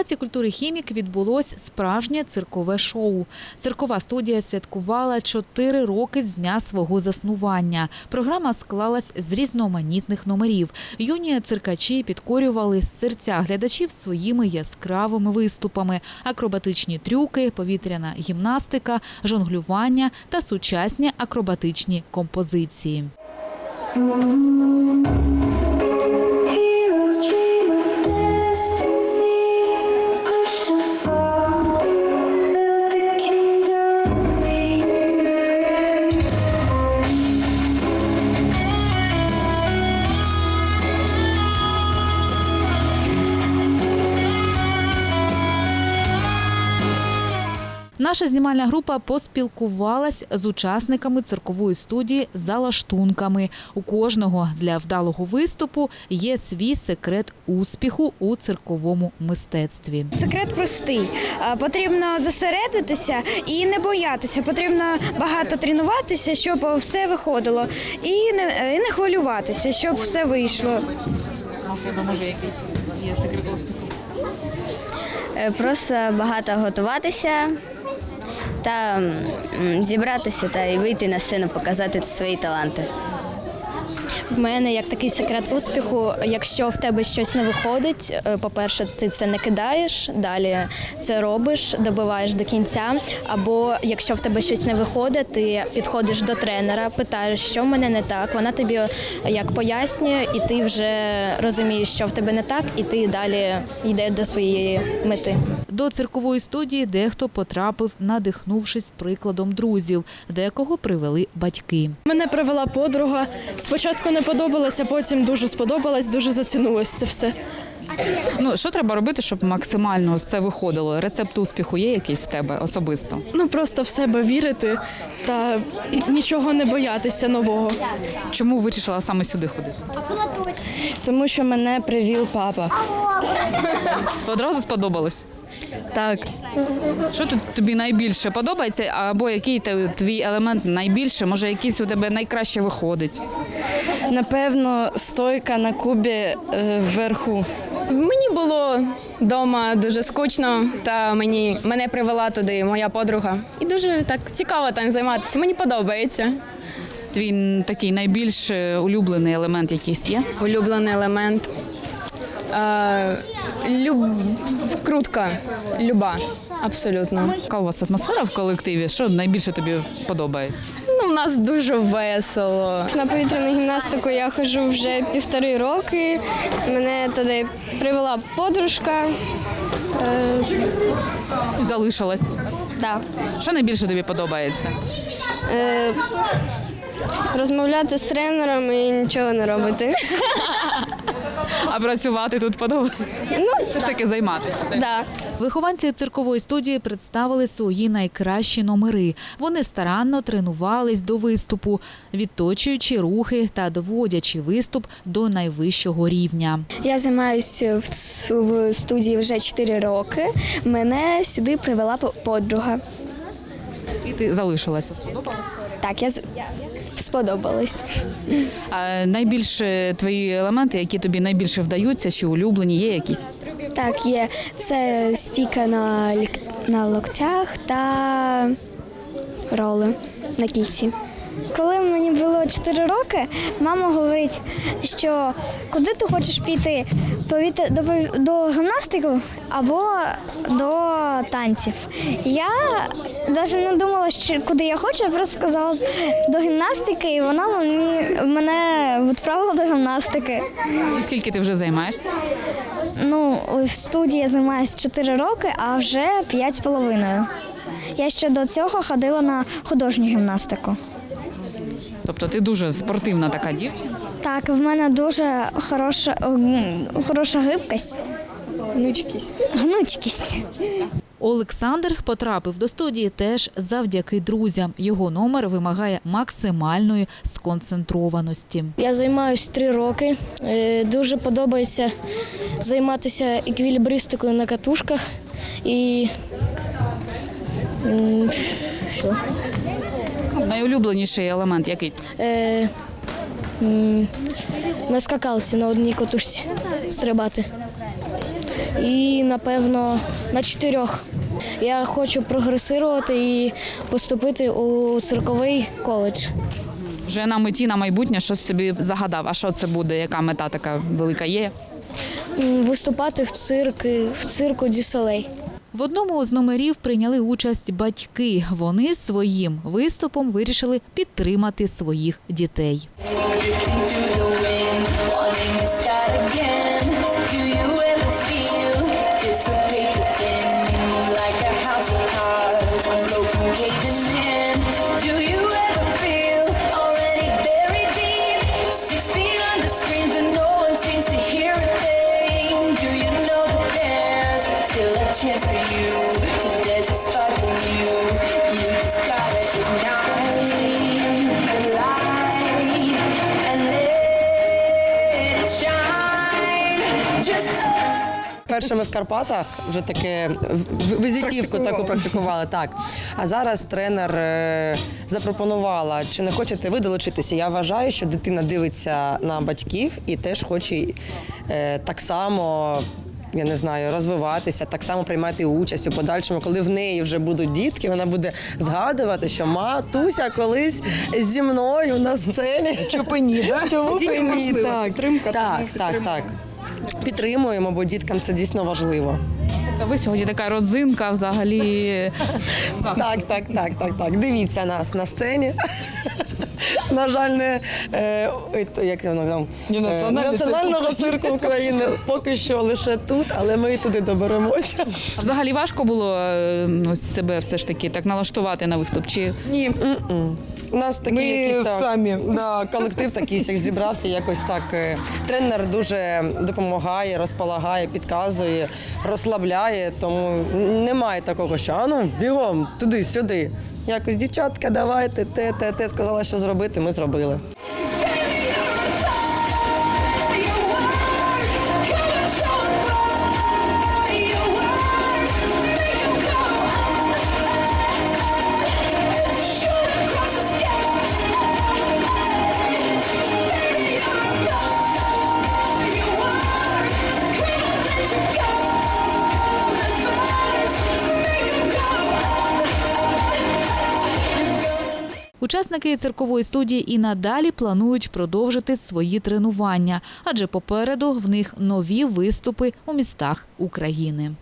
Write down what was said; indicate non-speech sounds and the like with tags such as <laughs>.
Палаці культури хімік відбулось справжнє циркове шоу. Циркова студія святкувала чотири роки з дня свого заснування. Програма склалась з різноманітних номерів. Юні циркачі підкорювали серця глядачів своїми яскравими виступами, акробатичні трюки, повітряна гімнастика, жонглювання та сучасні акробатичні композиції. Наша знімальна група поспілкувалась з учасниками циркової студії за лаштунками. У кожного для вдалого виступу є свій секрет успіху у цирковому мистецтві. Секрет простий. Потрібно зосередитися і не боятися. Потрібно багато тренуватися, щоб все виходило, і не, і не хвилюватися, щоб все вийшло. може якийсь є секрет успіху? Е, Просто багато готуватися та зібратися та і вийти на сцену, показати свої таланти. В мене як такий секрет успіху, якщо в тебе щось не виходить, е, по-перше, ти це не кидаєш, далі це робиш, добиваєш до кінця. Або якщо в тебе щось не виходить, ти підходиш до тренера, питаєш, що в мене не так. Вона тобі е, як пояснює, і ти вже розумієш, що в тебе не так, і ти далі йде до своєї мети. До циркової студії дехто потрапив, надихнувшись прикладом друзів, декого привели батьки. Мене привела подруга. Спочатку не подобалося, потім дуже сподобалось, дуже зацінулось це все. Ну що треба робити, щоб максимально все виходило? Рецепт успіху є якийсь в тебе особисто? Ну просто в себе вірити та нічого не боятися нового. Чому вирішила саме сюди ходити? Тому що мене привів папа. Одразу сподобалось. Так, Що тут тобі найбільше подобається, або який те- твій елемент найбільше? Може, якийсь у тебе найкраще виходить? напевно, стойка на кубі е, вверху. Мені було вдома дуже скучно, та мені мене привела туди моя подруга. І дуже так цікаво там займатися. Мені подобається. Твій м, такий найбільш е, улюблений елемент якийсь є? Улюблений елемент. Е, люб... Крутка, люба, абсолютно. Яка у вас атмосфера в колективі? Що найбільше тобі подобається? Ну, у нас дуже весело. На повітряну гімнастику я ходжу вже півтори роки. Мене туди привела подружка. Залишилась тут. Да. Що найбільше тобі подобається? Е, розмовляти з тренером і нічого не робити. <laughs> А працювати тут подобається? Ну, все ж таки займатися. Да. Вихованці циркової студії представили свої найкращі номери. Вони старанно тренувались до виступу, відточуючи рухи та доводячи виступ до найвищого рівня. Я займаюся в, в студії вже 4 роки. Мене сюди привела по- подруга. І ти залишилася. Так, я з- сподобалось. А найбільше твої елементи, які тобі найбільше вдаються, чи улюблені, є якісь? Так, є це стійка на, лік... на локтях та роли на кільці. Коли мені було 4 роки, мама говорить, що куди ти хочеш піти? Повіти до, до гімнастики або до танців. Я навіть не думала, що куди я хочу, я просто сказала до гімнастики, і вона мені, мене відправила до гімнастики. І скільки ти вже займаєшся? Ну, в студії я займаюся 4 роки, а вже 5 з половиною. Я ще до цього ходила на художню гімнастику. Тобто ти дуже спортивна така дівчина. Так, в мене дуже хороша, хороша гибкість. Гнучкість. Гнучкість. Олександр потрапив до студії теж завдяки друзям. Його номер вимагає максимальної сконцентрованості. Я займаюся три роки. Е, Дуже подобається займатися еквілібристикою на катушках і що? Найулюбленіший елемент який? Е, на скакалці на одній катушці стрибати. і, напевно, на чотирьох. Я хочу прогресувати і поступити у цирковий коледж. Вже на меті на майбутнє щось собі загадав. А що це буде? Яка мета така велика є? Виступати в цирки, в цирку Дюселей. В одному з номерів прийняли участь батьки. Вони своїм виступом вирішили підтримати своїх дітей. Перше ми в Карпатах вже таке в- візитівку таку практикували. Так. А зараз тренер е, запропонувала, чи не хочете ви долучитися. Я вважаю, що дитина дивиться на батьків і теж хоче е, так само. Я не знаю, розвиватися, так само приймати участь у подальшому, коли в неї вже будуть дітки, вона буде згадувати, що матуся колись зі мною на сцені. Чупині, да? Чому ні? Так, так, так, так. Підтримуємо, бо діткам це дійсно важливо. Та ви сьогодні така родзинка взагалі. <laughs> Так, так, так, так, так. Дивіться нас на сцені. <laughs> На жаль, не е, як воно там е, національного цирку України. Поки що лише тут, але ми і туди доберемося. А взагалі важко було е, ну, себе все ж таки так налаштувати на виступ? Чи Ні, м-м. У нас такі Ми якийсь так, самі. Да, колектив такий як зібрався, якось так. е, Тренер дуже допомагає, розполагає, підказує, розслабляє, тому немає такого, що а ну бігом туди-сюди. Якось дівчатка, давайте, те, те, те сказала, що зробити, ми зробили. Учасники циркової студії і надалі планують продовжити свої тренування, адже попереду в них нові виступи у містах України.